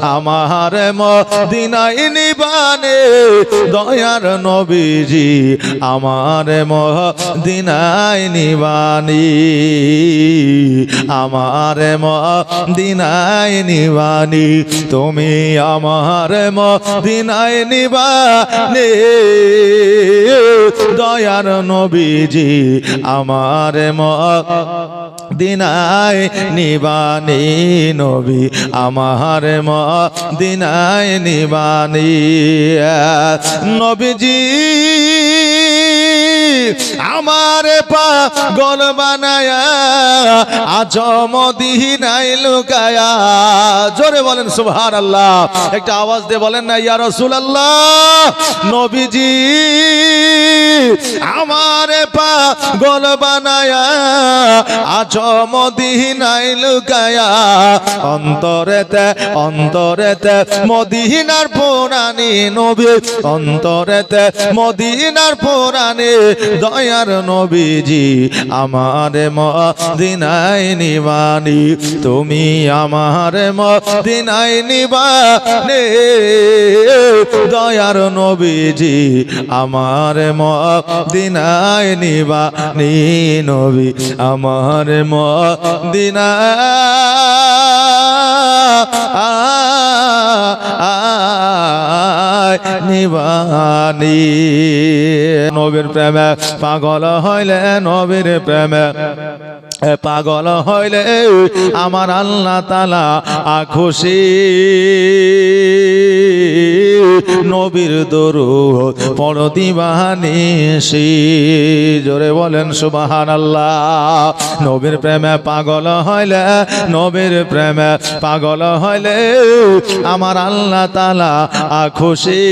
আমার মদিনাই নিবানে দয়ার নবীজি আমার মদিনাই নিবানি। আমার মদিনাই নিবানি। তুমি আমার মদিনাই নিবানে। দয়ার নবীজি আমার মদিনায় নিবানি নবী আমার ম দিনায় নিবানি। নবীজি আমার পা গল বানায়া, আজ মদিনায় লুকায়া। জোরে বলেন সুবহান আল্লাহ একটা আওয়াজ দিয়ে বলেন না, ইয়া রসুল আল্লাহ নবীজি, আমার পা গল বানায়া, আজ মদিনায় লুকায়া। অন্তরেতে অন্তরেতে মদিনার পুরানি নবী, অন্তরেতে মদিনার পুরানি দয়ার নবীজি, আমার মদিনায় নিবানি, তুমি আমার মদিনায় নিবানে। দয়ার নবীজি, আমার মদিনায় নিবানি, নবী আমার মদিনা নিবানি। নবীর প্রেমে পাগল হইলে নবীর প্রেমে। পাগল হইলে আমার আল্লাহ তালা খুশি নবীর দরু পড় দিবানি জোরে বলেন সুবাহান আল্লাহ নবীর প্রেমে পাগল হইলে নবীর প্রেমে পাগল হইলে আমার আল্লাহ তালা খুশি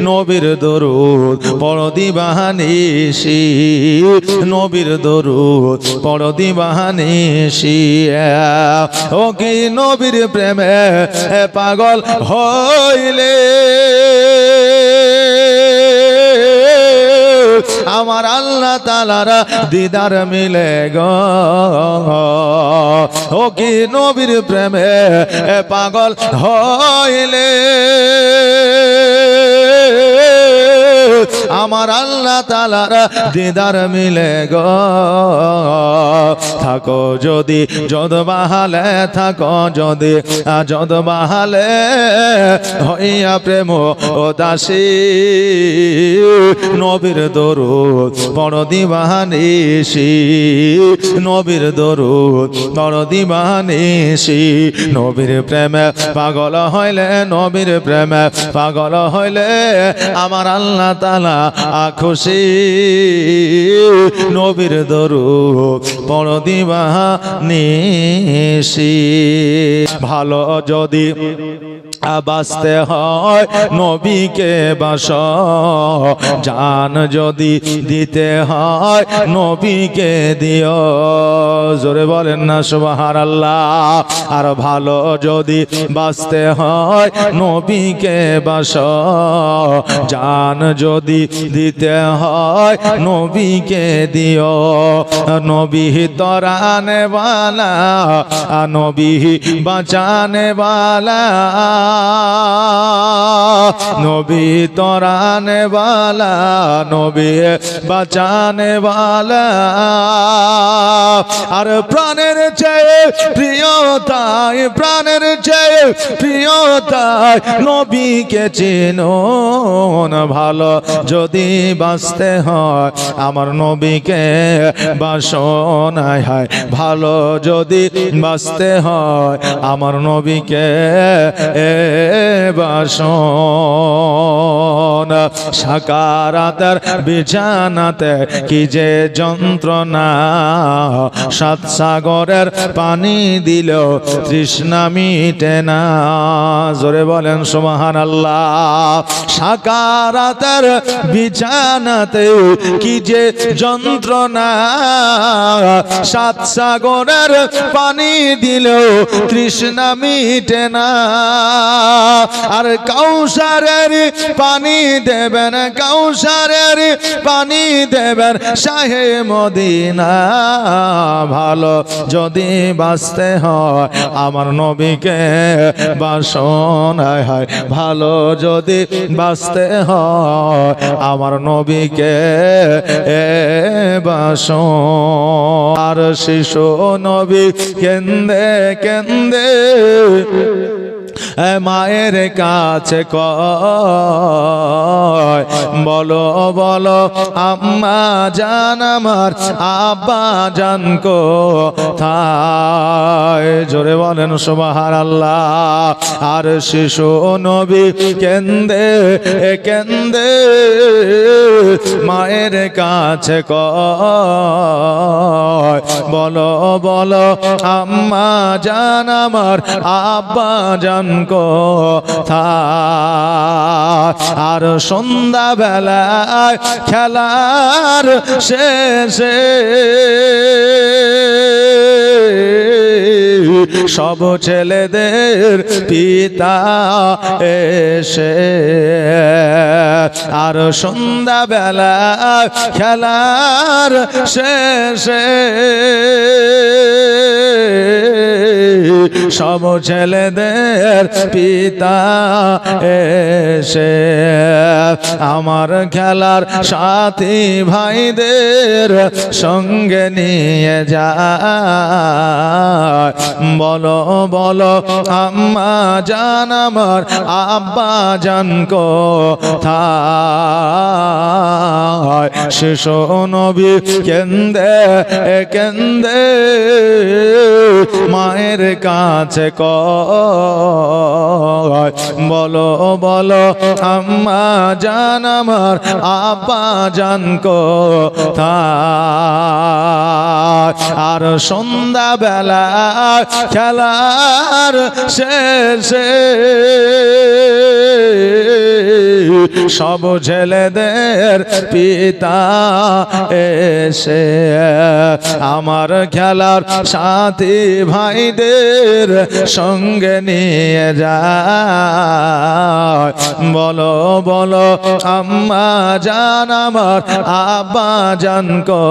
নবীর দরুদ পড় দিবাহানিসি নবীর দরুদ পড় দিবাহানিসি ও কি নবীর প্রেমে পাগল হইলে? আমার আল্লাহ তালার দিদার মিলে গ। কি নবীর প্রেমে পাগল হইলে? আমার আল্লাহ তালার দিদার মিলে গ। থাকো যদি যদ বাহালে থাকো যদি যদ বাহালে হইয়া প্রেম ও দাসী। নবীর দরুদ বড় দিবানিসি নবীর দরুদ বড় দিবানিসি নবীর প্রেমে পাগল হইলে নবীর প্রেমে পাগল হইলে আমার আল্লাহ তালা আখুশি। নবীর দরু বড় দিবানিসি ভালো যদি বাঁচতে হয়, নবীকে বাস। জান যদি দিতে হয়, নবীকে দিও। জোরে বলেন না সুবাহার আল্লাহ আর ভালো যদি বাঁচতে হয়, নবীকে বাস। জান যদি দিতে হয়, নবীকে দিও। নবী তরানে বালা নবী বাঁচানে বালা নবী তরানে বালা, নবী বাঁচানে বালা। আর প্রাণের চেয়ে প্রিয়তায়, প্রাণের চেয়ে প্রিয়তায় নবীকে চিনুন ভালো। যদি বাঁচতে হয়, আমার নবীকে বাসনায় হয়। ভালো যদি বাঁচতে হয়, আমার নবীকে এ বাসন। সাকারাতের বিছানাতে কি যে যন্ত্রণা। সাত সাগরের পানি দিল তৃষ্ণা মিটে না। জোরে বলেন সুমাহান আল্লাহ সাকারাতের বিছানাতে কি যে যন্ত্রণা। সাত সাগরের পানি দিল তৃষ্ণা মিটে না। আর কাউসারের পানি দেবেন, কাউসারের পানি দেবেন শাহে মদিনা। ভালো যদি বাঁচতে হয়, আমার নবীকে বাসন হয়। ভালো যদি বাঁচতে হয়, আমার নবীকে এ বাসন আর শিশু নবী কেন্দে কেন্দে মায়ের কাছে কয়, বলো বলো, আম্মা জান আমার, আব্বা জান কো থাই জোরে বলেন সুবাহার আল্লাহ আর শিশু নবী কেন্দে কেন্দে মায়ের কাছে কয়, বলো বলো, আম্মা জান আমার, আব্বা জান কো আর সন্ধ্যা বেলায় খেলার শেষে সব ছেলেদের পিতা এসে। আর সন্ধ্যা বেলা খেলার শেষে সব ছেলেদের পিতা এসে আমার খেলার সাথী ভাইদের সঙ্গে নিয়ে যায়। বলো বলো, আম্মা জান, আমার আব্বা জান কো থায় শিশু নবী কেন্দে কেন্দে মায়ের কাছে কয় বলো বলো আম্মা জান আমার আপা জান আর সন্ধ্যা বেলা খেলার শেষে সব ছেলেদের পিতা এসে, আমার খেলার সাথী ভাইদের সঙ্গে নিয়ে যায়। বলো বলো, আম্মা জান, আমার আব্বা জান কো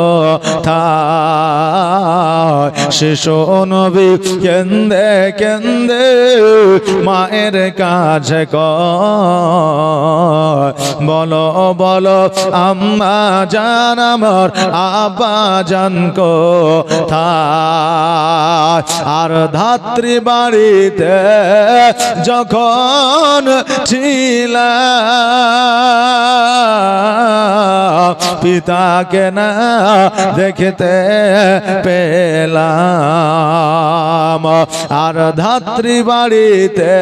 শিশু নবী কেন্দে কেন্দে মায়ের কাছে কয় বলো বলো, আম্মা জান আমার, আব্বা জান আর ধাত্রী বাড়িতে যখন ছিলা, পিতাকে না দেখতে পেলাম। আর ধাত্রী বাড়িতে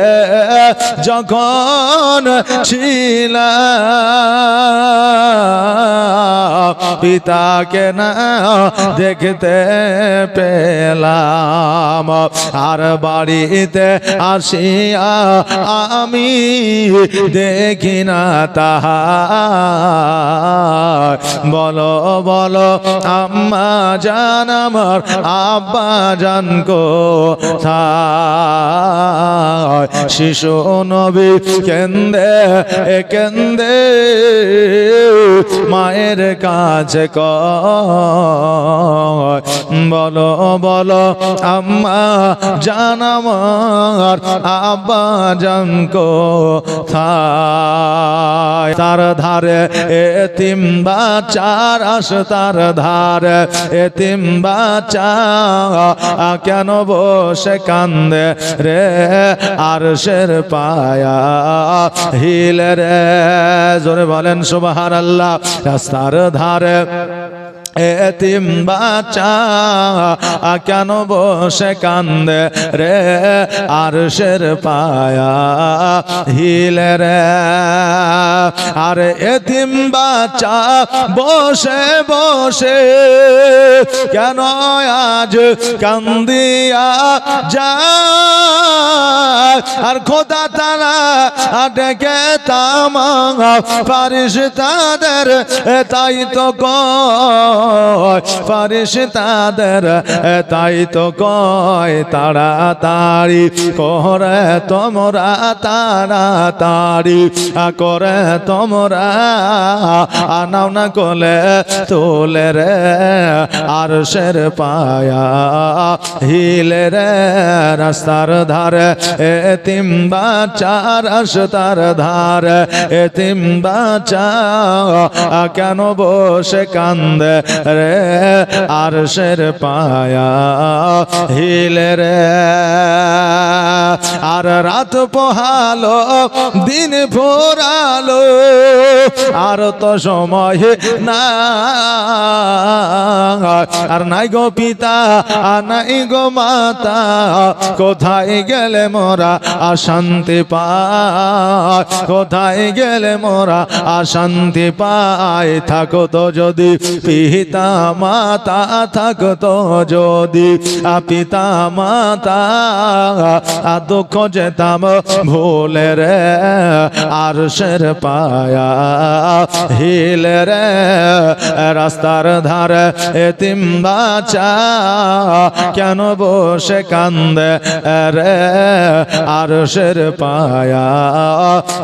যখন ছিলাম পিতাকে না দেখতে পেলাম। আর বাড়িতে আসিয়া আমি দেখি না তাহা বলো বলো, আম্মা জান, আমার আব্বা জান কো শিশু নবী কেন্দে এ কেন্দে মায়ের কাছে কয় বলো বলো, আম্মা, জান আমার, আব্বা, জান কো তার ধারে এতিম বাচ্চার আস, তার ধারে এতিম বাচ্চা। কেন বসে কান্দে রে আর শের পায়া? হিলে রে জোরে বলেন সুবাহার আল্লাহ রাস্তার ধারে এতিম বাচ্চা কেন বসে কান্দে রে? আর শের পায়া হিলে রে। আর এতিম বাচ্চা বসে বসে কেন আজ কান্দিয়া যায়? আর খোদা তারা ডেকে তামা পারিস তাদের তাই তো কয়। পারিস তাদের তাই তো কয় তাড়াতাড়ি, করে তোমরা তাড়াতাড়ি করে তোমরা আনাও না কোলে তোলে রে আর শের পায়া হিলে রে, রাস্তার ধারে এ তিম বাচ্চা রাস্তার ধারে এ তিম বাচ্চা কেন বসে কান্দে? রে আর শের পায়া, হিলে রে। আর রাত পোহালো, দিন ভোরালো, আর তো সময় না আর নাই গো পিতা, আর নাই গো মাতা, কোথায় গেলে মোরা অশান্তি পায়? কোথায় গেলে মোরা অশান্তি পায়? থাকো তো যদি পিতা মাতা থাকতো যদি পিতা মাতা দুঃখ যেতাম ভুলে রে আর শের পায়া হিল রে, রাস্তার ধারে এতিম বাচ্চা কেন বসে কান্দে রে আর শের পায়া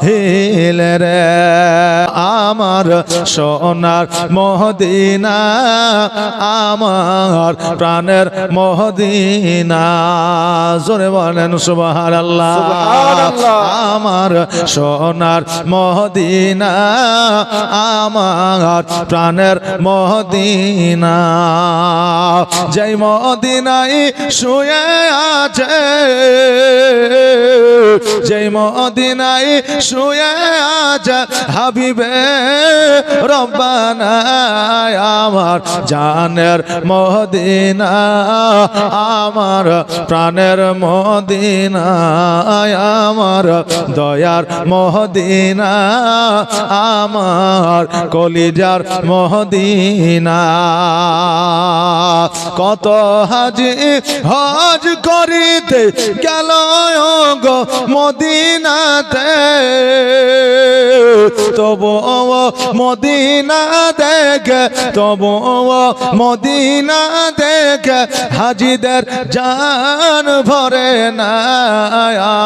হিল রে। আমার সোনার মহদিনা আমার প্রাণের মহদিনা। জোরে বলেন সুবাহার আল্লাহ আমার সোনার মহদিনা আমার প্রাণের মহদিনা। যেই মদিনাই শুয়ে আছে যেই মদিনাই শুয়ে আছে হাবিবে রব্বানা। আমার জানের মদিনা, আমার প্রাণের মদিনা, আমার দয়ার মহদিনা আমার কলিজার মহদিনা কত হাজি হজ করিতে গেল মদিনাতে তবু মদিনা দেখ তবু মদিনা দেখে হাজিদের জান ভরে না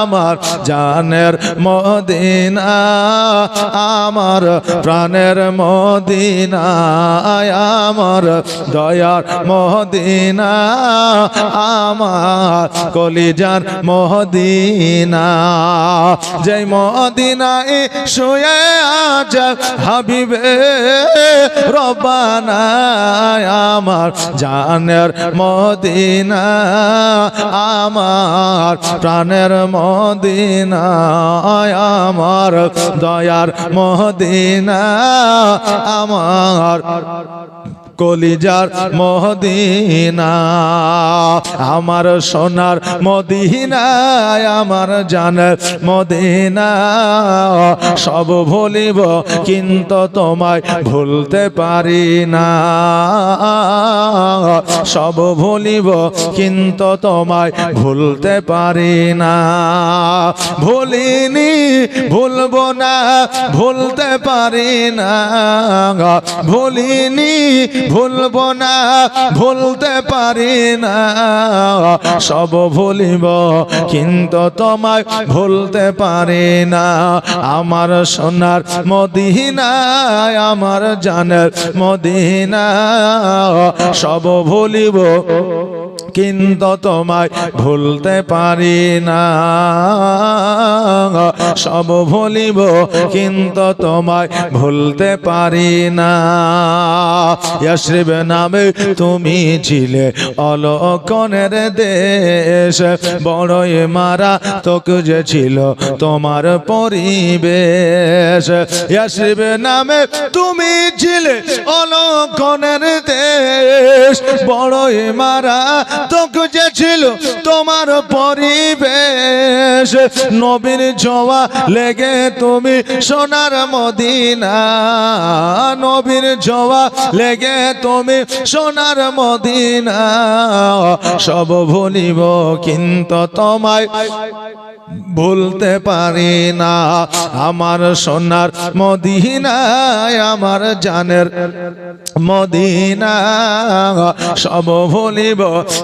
আমার জানের মদিনা, আমার প্রাণের মদিনা, আমার দয়ার মদিনা, আমার কলিজার মদিনা। যেই মদিনায় শুয়ে আজ হাবিবে রব্বানা আমার জানের মদিনা আমার প্রাণের মদিনা আমার দয়ার মদিনা আমার কলিজার মদিনা, আমার সোনার মদিনায়, আমার জানের মদিনা। সব ভুলিব কিন্তু তোমায় ভুলতে পারি না। সব ভুলিব কিন্তু তোমায় ভুলতে পারি না। ভুলিনি, ভুলব না, ভুলতে পারি না। ভুলিনি ভুলবো না, ভুলতে পারি না। সব ভুলিব, কিন্তু তোমায় ভুলতে পারি না। আমার সোনার মদিনায়, আমার জানের মদিনা সব ভুলিব। কিন্তু তোমায় ভুলতে পারি না। সব ভুলিব কিন্তু তোমায় ভুলতে পারি না। ইয়াশ্রিব নামে তুমি ছিলে অলকনের দেশ। বড়ই মারা তোকে যে ছিল তোমার পরিবেশ। ইয়াশ্রিব নামে তুমি ছিলে অলকনের দেশ। বড়ই মারা তোকে যে ছিল তোমার পরিবেশ। নবীর ছোঁয়া লেগে তুমি সোনার মদিনা। নবীর ছোঁয়া লেগে তুমি সোনার মদিনা। সব ভুলিব কিন্তু তোমায়। ভুলতে পারি না। আমার সোনার মদিনায়, আমার জানের মদিনা সব ভুলিব,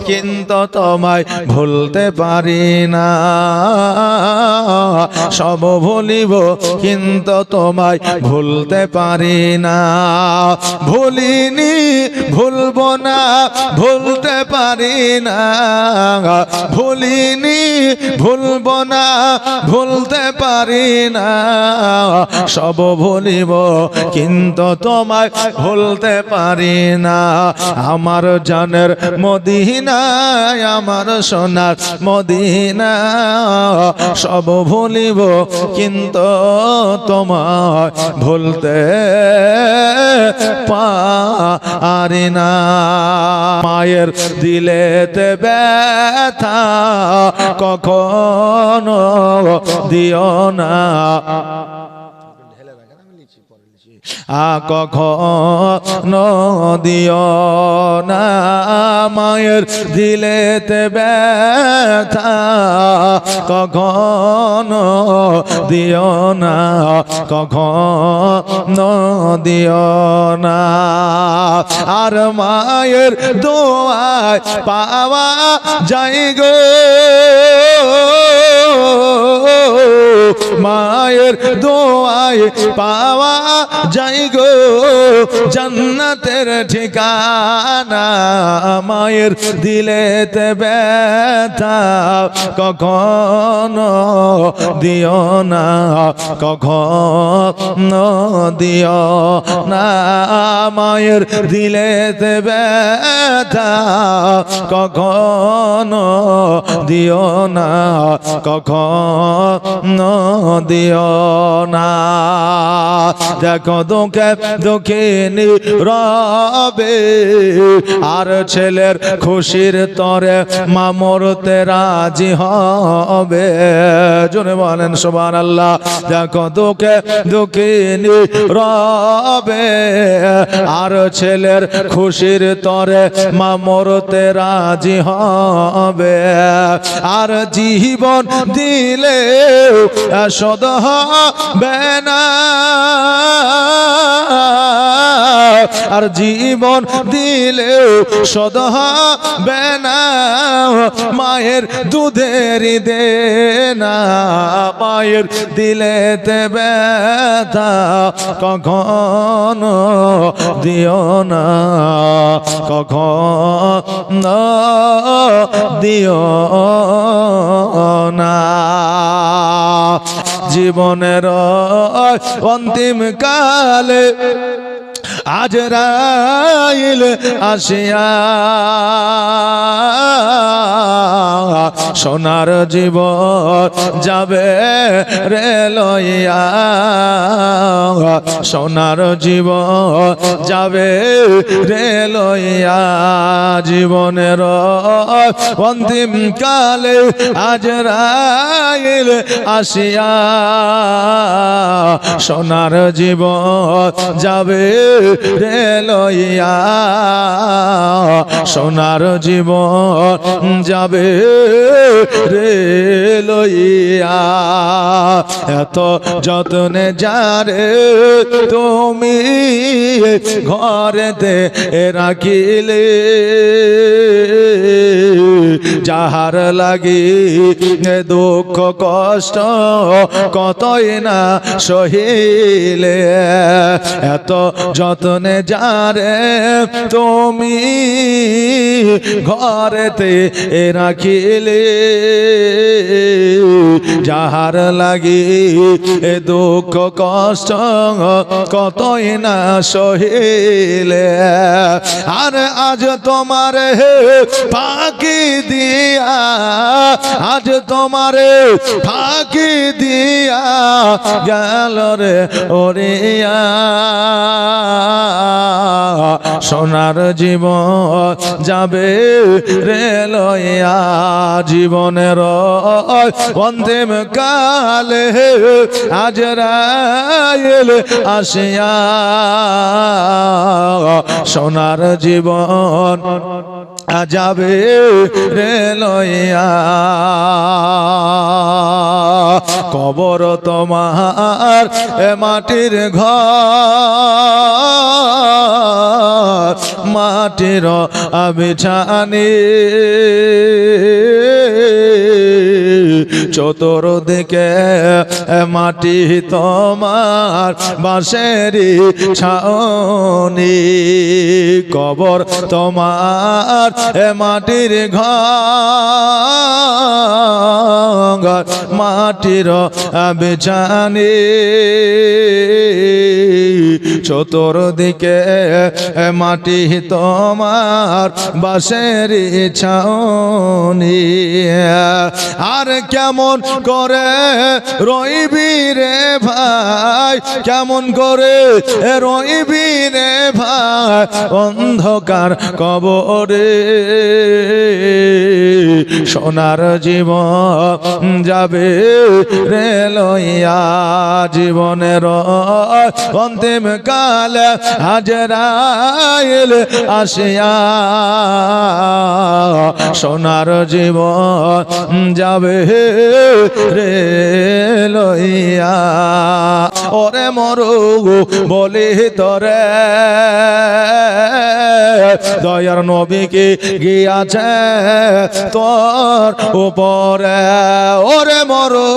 কিন্তু তোমায় ভুলতে পারি না। সব ভুলিব, কিন্তু তোমায় ভুলতে পারি না। ভুলিনি, ভুলবো না, ভুলতে পারি না। ভুলিনি, ভুলবো না ভুলতে পারি না। সব ভুলিব, কিন্তু তোমায় ভুলতে পারি না। আমার জানের মদিনায়, আমার সোনার মদিনা সব ভুলিব, কিন্তু তোমায় ভুলতে পারি না। মায়ের দিলেতে ব্যথা কখনো দিও না। আ কখনো দিও না। মায়ের দিলেতে ব্যথা। কখনো দিও না। কখনো দিও না। আর মায়ের দোয়ায় পাওয়া যায় গো। মায়ের দোয়ায় পাওয়া যাই গো। জান্নাতের ঠিকানা মায়ের দিলেতে ব্যথা কখনো দিও না, কখনো দিও না। মায়ের দিলেতে ব্যথা কখনো দিও না, কখনো দিও না। দেখো দুঃখে দুঃখিনী রবে, আর ছেলের খুশির তরে মামরতে রাজি হবে। জনে বলেন সোবান আল্লাহ দেখো দুঃখে দুঃখিনী রবে, আর ছেলের খুশির তরে মামরতে রাজি হবে। আর জীবন দিলে সদ হবে না। আর জীবন দিলেও সদ হবে না। মায়ের দুধের দে না মায়ের দিলেতে ব্যথা কখনো দিও না। কখনো দিও না। জীবনের অন্তিম কালে আজ রাইল আসিয়া সোনার জীবন যাবে রে লইয়া। সোনার জীবন যাবে রে লইয়া। জীবনের অন্তিম কালে আজ রাইল আসিয়া। সোনার জীবন যাবে লইয়া সোনার জীবন যাবে রে লইয়া এত যত্নে যারে তুমি ঘরেতে রাখিলে, যাহার লাগি দুঃখ কষ্ট কতই না সহিলে। এত যত্নে যারে তুমি ঘরেতে রাখিলে, যাহার লাগি এ দুঃখ কষ্ট কতই না সহিলে। আর আজ তোমার হে ফাঁকি দিয়া, আজ তোমার ফাঁকি দিয়া গেল রে ওরিয়া সোনার জীবন যাবে রে লয়া জীবনের অন্তিম কালে আজ রায়েল আসিয়া সোনার জীবন যাবে রে লইয়া। কবর তোমার এ মাটির ঘর মাটির বিছানি চতুর্দিকে মাটি তোমার বাঁশেরি ছাউনি, কবর তোমার এ মাটির ঘর, মাটির বেচানি চতুর্দিকে মাটি তোমার বাঁশের ছাউনি। আর কেমন করে রইবি রে ভাই কেমন করে রইবি রে ভাই অন্ধকার কবরে। সোনার জীবন যাবে রে লইয়া জীবনের অন্তিম কাল হাজরাইল আসিয়া। সোনার জীবন যাবে রে লইয়া। ওরে মরু বলি তরে দয়ার নবীকে গিয়াছে তোর উপরে। ওরে মরু,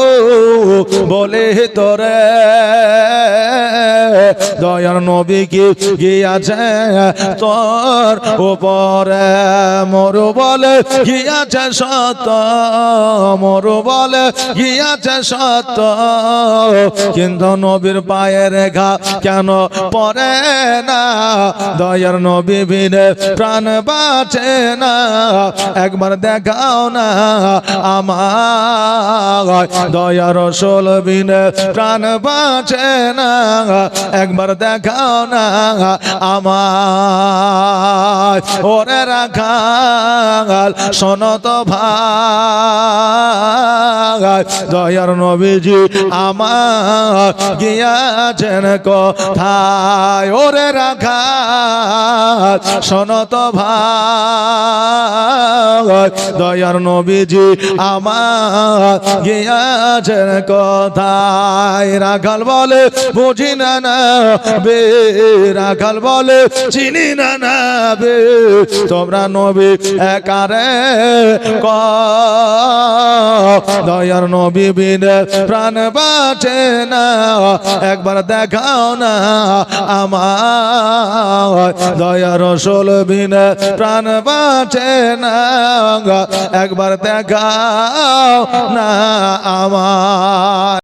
বলে তোরে দয়ার নবীকে গিয়াছে তোর উপরে। মরু বলে গিয়াছে সত মরু বলে গিয়াছে সত কিন্তু নবীর পায়ে রেখা কেন পরে না? দয়ার নবী বিনে প্রাণ বাঁচে না। একবার দেখাও না আমার দয়ার সোল বিনে প্রাণ বাঁচে না। একবার দেখাও না আমার ওরে রাখাল শোনত ভাই। দয়ার নবীজি আমার গিয়াছেন কোথায়, ওরে রাখা শোনত ভাই, দয়ার নবীজি আমার গিয়াছেন কোথায় রাখাল বলে, বুঝি না না বে রাখাল বলে, চিনি না না বে, তোমরা নবী একারে দয়ার নবী বিনে প্রাণ বাঁচে না। একবার দেখাও না আমার। দয়া রসল বিনে প্রাণ বাঁচে না একবার দেখাও না আমার।